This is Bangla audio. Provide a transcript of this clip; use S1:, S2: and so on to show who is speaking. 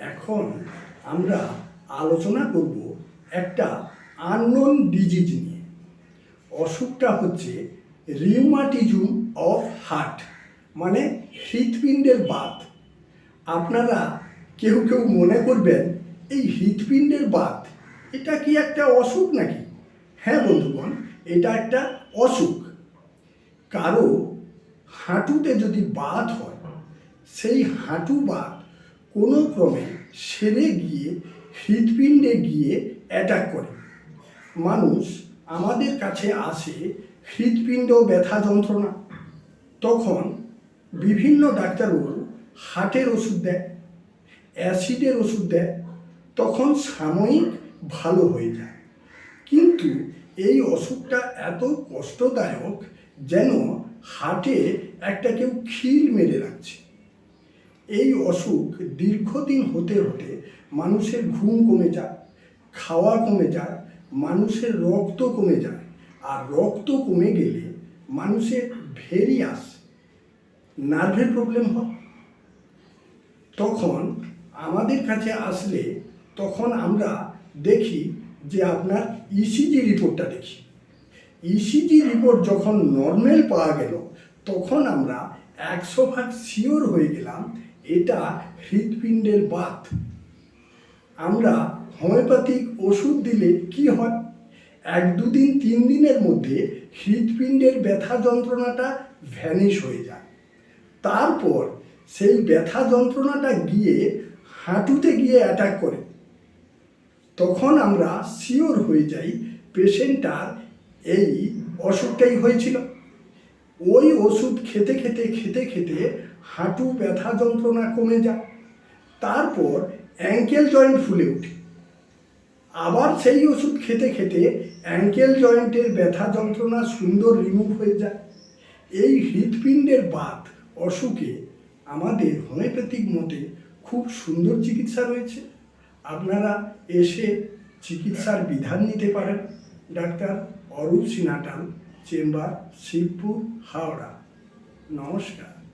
S1: এখন আমরা আলোচনা করব একটা আননোন ডিজিজ নিয়ে। অসুখটা হচ্ছে রিউমাটিজম অফ হার্ট মানে হৃৎপিণ্ডের বাত। আপনারা কেউ কেউ মনে করবেন, এই হৃৎপিণ্ডের বাত, এটা কি একটা অসুখ নাকি? হ্যাঁ বন্ধুগণ, এটা একটা অসুখ। কারও হাঁটুতে যদি বাত হয়, সেই হাঁটু বাত কোনো ক্রমে সেরে গিয়ে হৃৎপিণ্ডে গিয়ে অ্যাটাক করে। মানুষ আমাদের কাছে আসে হৃৎপিণ্ড ব্যথা যন্ত্রণা। তখন বিভিন্ন ডাক্তারবাবু হার্টের ওষুধ দেয়, অ্যাসিডের ওষুধ দেয়, তখন সাময়িক ভালো হয়ে যায়। কিন্তু এই অসুখটা এত কষ্টদায়ক যেন হাটে একটা কেউ খিল মেরে রাখছে। এই অসুখ দীর্ঘদিন হতে হতে মানুষের ঘুম কমে যায়, খাওয়া কমে যায়, মানুষের রক্ত কমে যায়। আর রক্ত কমে গেলে মানুষের ভেরিয়াস নার্ভের প্রবলেম হয়। তখন আমাদের কাছে আসলে তখন আমরা দেখি যে আপনার ইসিজি রিপোর্টটা দেখি। ইসিজি রিপোর্ট যখন নর্মাল পাওয়া গেল, তখন আমরা একশো ভাগ শিওর হয়ে গেলাম এটা হৃৎপিণ্ডের বাত। আমরা হোমিওপ্যাথিক ওষুধ দিলে কি হয়? এক, দুদিন, তিন দিনের মধ্যে হৃৎপিণ্ডের ব্যথা যন্ত্রণাটা ভ্যানিশ হয়ে যায়। তারপর সেই ব্যথা যন্ত্রণাটা গিয়ে হাঁটুতে গিয়ে অ্যাটাক করে। তখন আমরা শিওর হয়ে যাই পেশেন্টটার এই অসুখটাই হয়েছিল। ওই ওষুধ খেতে খেতে খেতে খেতে হাঁটু ব্যথা যন্ত্রণা কমে যায়। তারপর অ্যাঙ্কেল জয়েন্ট ফুলে ওঠে। আবার সেই ওষুধ খেতে খেতে অ্যাঙ্কেল জয়েন্টের ব্যথা যন্ত্রণা সুন্দর রিমুভ হয়ে যায়। এই হৃৎপিণ্ডের বাত অসুখে আমাদের হোমিওপ্যাথিক মতে খুব সুন্দর চিকিৎসা রয়েছে। আপনারা এসে চিকিৎসার বিধান নিতে পারেন। ডাক্তার অরূপ সিনাটাল চেম্বার শিবপুর হাওড়া। নমস্কার।